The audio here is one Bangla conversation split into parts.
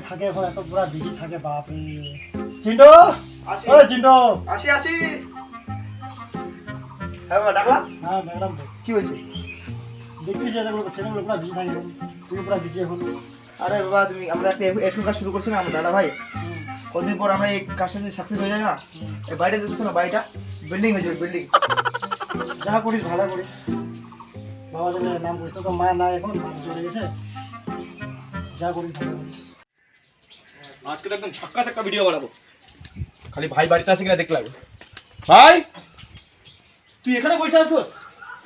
কই থাকে এখন এত পুরা বিজি থাকে বাপরে। চিন্টু আসি। ও চিন্টু আসি আসি। হ্যাঁ বাবা ডাকলাম? হ্যাঁ তো কি হয়েছে? দেখবি ছেলেগুলো পুরা বিজি থাকে তুমি পুরা বিজি এখন। আরে বাবা তুমি আমরা একটা এরকম কাজ শুরু করছি না আমার দাদা ভাই কতদিন পর আমরা এই কাজটা যদি সাকসেস হয়ে যায় না এই বাড়িটা দেখতেছো না বাড়িটা বিল্ডিং হয়ে যাবে বিল্ডিং যা করিস ভালো করিস। বাবা নাম করিস তো মা নাই এখন চলে গেছে। যা করিস ভালো করিস। আজকে তো একদম ছাক্কা ছাক্কা ভিডিও বানাবো। খালি ভাই বাড়িতে আসে কিনা দেখতে লাগবে। ভাই! তুই এখানে বসে আসোস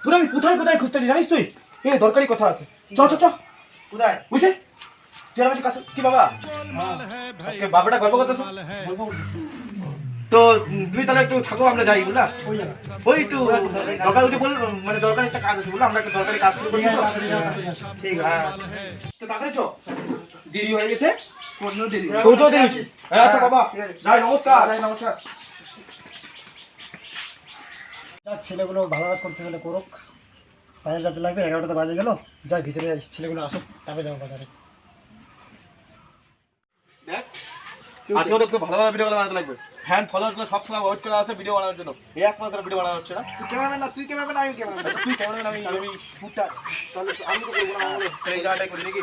তোর আমি কোথায় কোথায় খুঁজতেছি জানিস তুই? এ দরকারি কথা আছে। চ চ চ। কোথায়? বুঝে তুই আমার কাছে কি বাবা? হ্যাঁ। আজকে বাবাটা গল্প করতেছ? তো উম, তুমি তাহলে একটু থাকো আমরা যাই বুঝলা? ওই একটু দরকার উঠে বল মানে দরকারি একটা কাজ আছে বুঝলা আমরা একটা দরকারি কাজ শুরু করছি তো। ঠিক হ্যাঁ। তো তাড়াতাড়ি চ। দেরি হয়ে গেছে। দেরি হয়েছে হ্যাঁ আচ্ছা বাবা। যাই নমস্কার। যাই, নমস্কার। ছেলেগুলো ভালো কাজ করতে হলে করুক। বাজার যাতে লাগবে এগারোটাতে বাজে গেল। যাই ভিতরে যাই ছেলেগুলো আসুক তারপরে যাব বাজারে। দেখ আজকে ভালো ভালো ভিডিও বানাতে লাগবে। ফ্যান ফলোয়ারগুলো সব ওয়েট করে আছে ভিডিও বানানোর জন্য। এই এক মাস ধরে ভিডিও বানানো হচ্ছে না। তুই ক্যামেরাম্যান না তুই ক্যামেরাম্যান আমি ক্যামেরাম্যান তুই কেমন আমি আমি শুটটা তাহলে আমি তো করব না এই জায়গাটাই করি নাকি?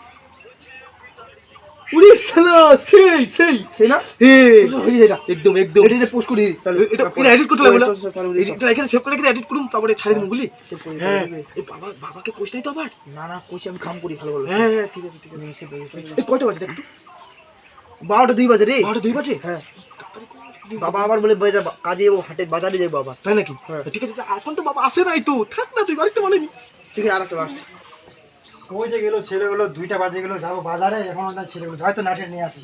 শালা সেই সেই। সেই না? এটা। একদম একদম। এটা পোস্ট করি তাহলে। এটা এটা এডিট করতে লাগবে না চল, চল, চল, ওদিকে চল। এটা এখানে সেভ করে এডিট করুন তারপরে ছাড়ে দিন করে হ্যাঁ। এই বাবা বাবাকে কোচ নাই তো আবার? না না কইছি আমি কাম করি ভালো ভালো হ্যাঁ হ্যাঁ ঠিক আছে ঠিক আছে। এই কয়টা বাজে দেখ বারোটা দুই বাজে রে। বারোটা দুই বাজে? হ্যাঁ। বাবা আবার বলে বাজে কাজে যাব হাটে বাজারে যাব বাবা তাই নাকি? হ্যাঁ। ঠিক আছে এখন তো বাবা আসে নাই তো। থাক না তুই বাড়িতে বলেনি। ঠিক আছে আরেকটা লাস্ট ওই যে গেলো ছেলেগুলো দুইটা বাজে গেলো যাব বাজারে এখন না ছেলেগুলো হয়তো নাটে নিয়ে আসি।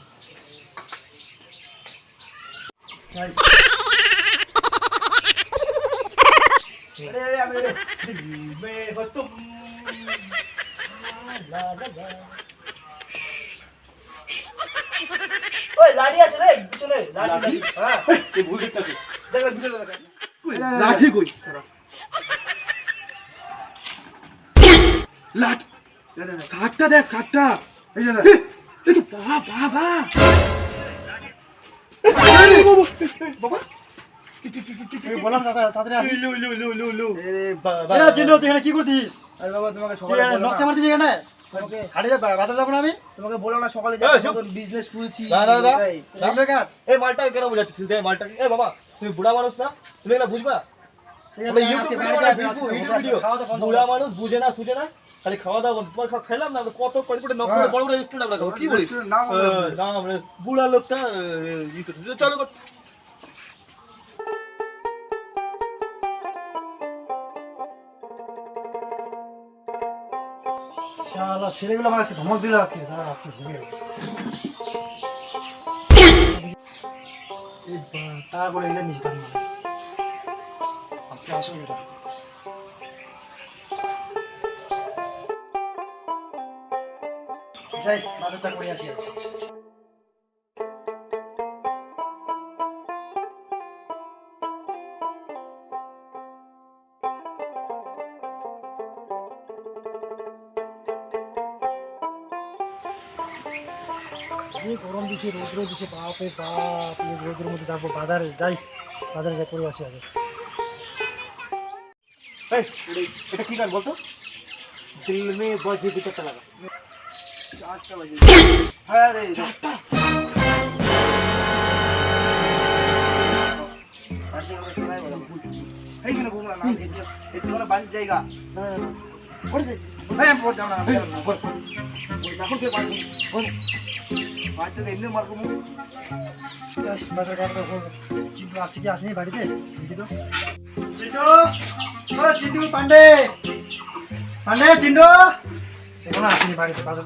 লাঠি আছে রে লাঠি হ্যাঁ। ভুল দেখতেছি দেখ ভিডিওটা দেখ। লাঠি কই? লাঠ। শার্টটা দেখ শার্টটা এই যে এই তো বাবা বাবা। বাবা। আমি বললাম দাদা তাড়াতাড়ি আসিস। লু লু লু লু লু। আরে বাবা এরা চিন্টু তুই এখানে কি করছিস তোমাকে বললাম নকশা না। মারতিস এখানে? হাটে বাজার যাব না আমি? তোমাকে বললাম না সকালে যাব বিজনেস খুলছি। কাজ এই মালটা কেন বোঝাচ্ছিস? এই মালটা এ বাবা তুমি বুড়া মানুষ না? তুমি এগুলো বুঝবা? বুড়া মানুষ বুঝে না সুঝে না? খালি খাওয়া দাওয়া তোমার খাওয়া খেলাম না? কত কত করে নক হ্যাঁ। বড় বড় রেস্টুরেন্ট আমরা খাব? কি বলিস। হ্যাঁ, না আমরা বুড়া লোকটা ই করতেছে চলো। শালা ছেলেগুলো আমার আজকে ধমক দিল আজকে। দাঁড়া আজকে ঘুরে গেছে। এই বা- তার বলে এগুলো নিচে থাকবে আজকে আসুন এটা যাই বাজারটা করে আসি। এই গরম দিছে রৌদ্র দিছে বাপে বাপ এই রৌদ্রের মধ্যে যাব বাজারে যাই বাজারে যাই করে আসি আগে। এই, এটা- এটা কি গান বলতো? দিল মে বাজে দিতে লাগা চারটা বাজে হ্যাঁ রে চারটা এইখানে ঘুমলা না এটা হলো বাড়ির জায়গা পড়ে যাই হ্যাঁ পড়ে যাব না বল। এখন কে মারবো বল। বাড়িতে এমনি মারবো বাজার কাটতে হবে চিন্টু আসছে কি আসেনি বাড়িতে তো চিন্টু ও চিন্টু পান্ডে পান্ডে চিন্টু এখনও আসেনি বাড়িতে বাজার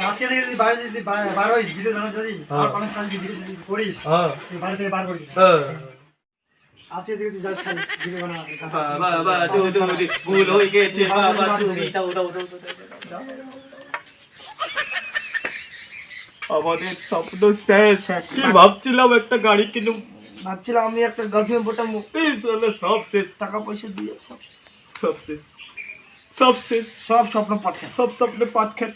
আজকে থেকে যদি বাইরে যদি বার হইস ভিডিও জানা যদি আর অনেক সাল ভিডিও যদি করিস হ্যাঁ বাড়ি থেকে বার করবি হ্যাঁ আজকে তুই যাস ভিডিও বানা বাবা তো ভুল হয়ে গেছে বাবা তুমি দাও দাও দাও আমাদের স্বপ্ন শেষ। কি ভাবছিলাম একটা গাড়ি কিনে ভাবছিলাম আমি একটা গার্লফ্রেন্ড এই সালে সব শেষ। টাকা পয়সা দিয়ে সব সব শেষ। সব শেষ। সব স্বপ্ন পাঠ সব স্বপ্নে পাঠ খেত।